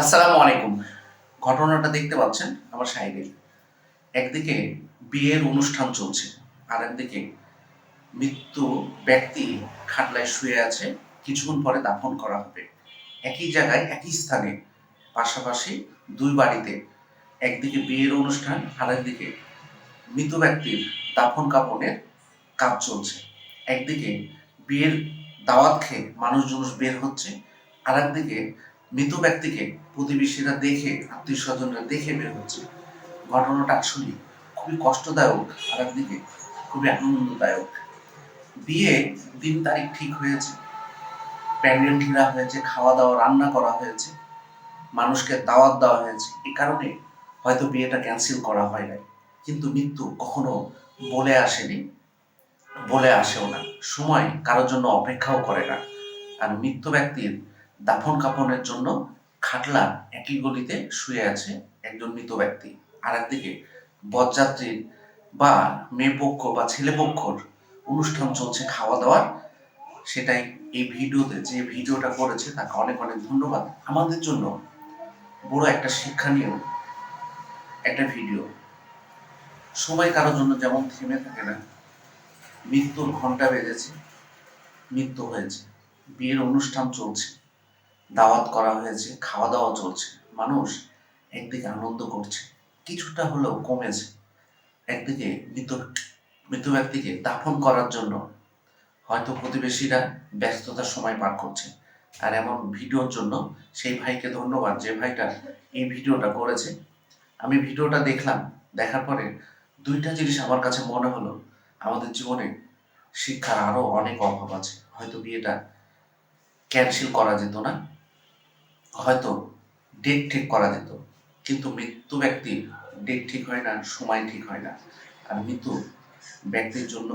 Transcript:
আসসালামু আলাইকুম। ঘটনাটা দেখতে পাচ্ছেন আমার সাইডে একদিকে বিয়ের অনুষ্ঠান চলছে আর একদিকে মৃত্যু ব্যক্তি খাটলায় শুয়ে আছে, কিছুক্ষণ পরে দাফন করা হবে। একই জায়গায়, একই স্থানে, পাশাপাশি দুই বাড়িতে। একদিকে বিয়ের অনুষ্ঠান আর একদিকে মৃত ব্যক্তির দাফন কাপনের কাজ চলছে। একদিকে বিয়ের দাওয়াত খেয়ে মানুষজন বের হচ্ছে আর একদিকে মৃত ব্যক্তিকে প্রতিবেশীরা দেখে আত্মীয় স্বজনরা দেখে বের হচ্ছে ঘটনাটা আসলে খুবই কষ্টদায়ক আর একদিকে খুবই আনন্দদায়ক। বিয়ে দিন তারিখ ঠিক হয়েছে। প্যান্ডেল ঠিরা হয়েছে খাওয়া দাওয়া রান্না করা হয়েছে। মানুষকে দাওয়াত দেওয়া হয়েছে। এ কারণে হয়তো বিয়েটা ক্যান্সেল করা হয় নাই। কিন্তু মৃত্যু কখনো বলে আসেনি, বলে আসেও না। সময় কারোর জন্য অপেক্ষাও করে না। আর মৃত্যু ব্যক্তির দাফন কাফনের জন্য খাটলা একই গলিতে শুয়ে আছে একজন মৃত ব্যক্তি। আর একদিকে বরযাত্রীর বা মেয়ে পক্ষ বা ছেলে পক্ষর অনুষ্ঠান চলছে খাওয়া দাওয়ার সেটাই এই ভিডিওতে, যে ভিডিওটা করেছে তাকে অনেক অনেক ধন্যবাদ। আমাদের জন্য বড় একটা শিক্ষণীয় একটা ভিডিও। সময় কারোর জন্য যেমন থেমে থাকে না, মৃত্যুর ঘণ্টা বেজেছে, মৃত্যু হয়েছে, বিয়ের অনুষ্ঠান চলছে। দাওয়াত করা হয়েছে খাওয়া দাওয়া চলছে। মানুষ একদিকে আনন্দ করছে, কিছুটা হলেও কমেছে। একদিকে মৃত মৃত ব্যক্তিকে দাফন করার জন্য হয়তো প্রতিবেশীরা ব্যস্ততার সময় পার করছে। আর এমন ভিডিওর জন্য সেই ভাইকে ধন্যবাদ, যে ভাইটা এই ভিডিওটা করেছে। আমি ভিডিওটা দেখলাম, দেখার পরে দুইটা জিনিস আমার কাছে মনে হলো, আমাদের জীবনে শিক্ষার আরও অনেক অভাব আছে। হয়তো বিয়েটা ক্যান্সেল করা যেত না। হয়তো ডেট ঠিক করা যেত। কিন্তু মৃত্যু ব্যক্তির ডেট ঠিক হয় না, সময় ঠিক হয় না। আর মৃত্যু ব্যক্তির জন্য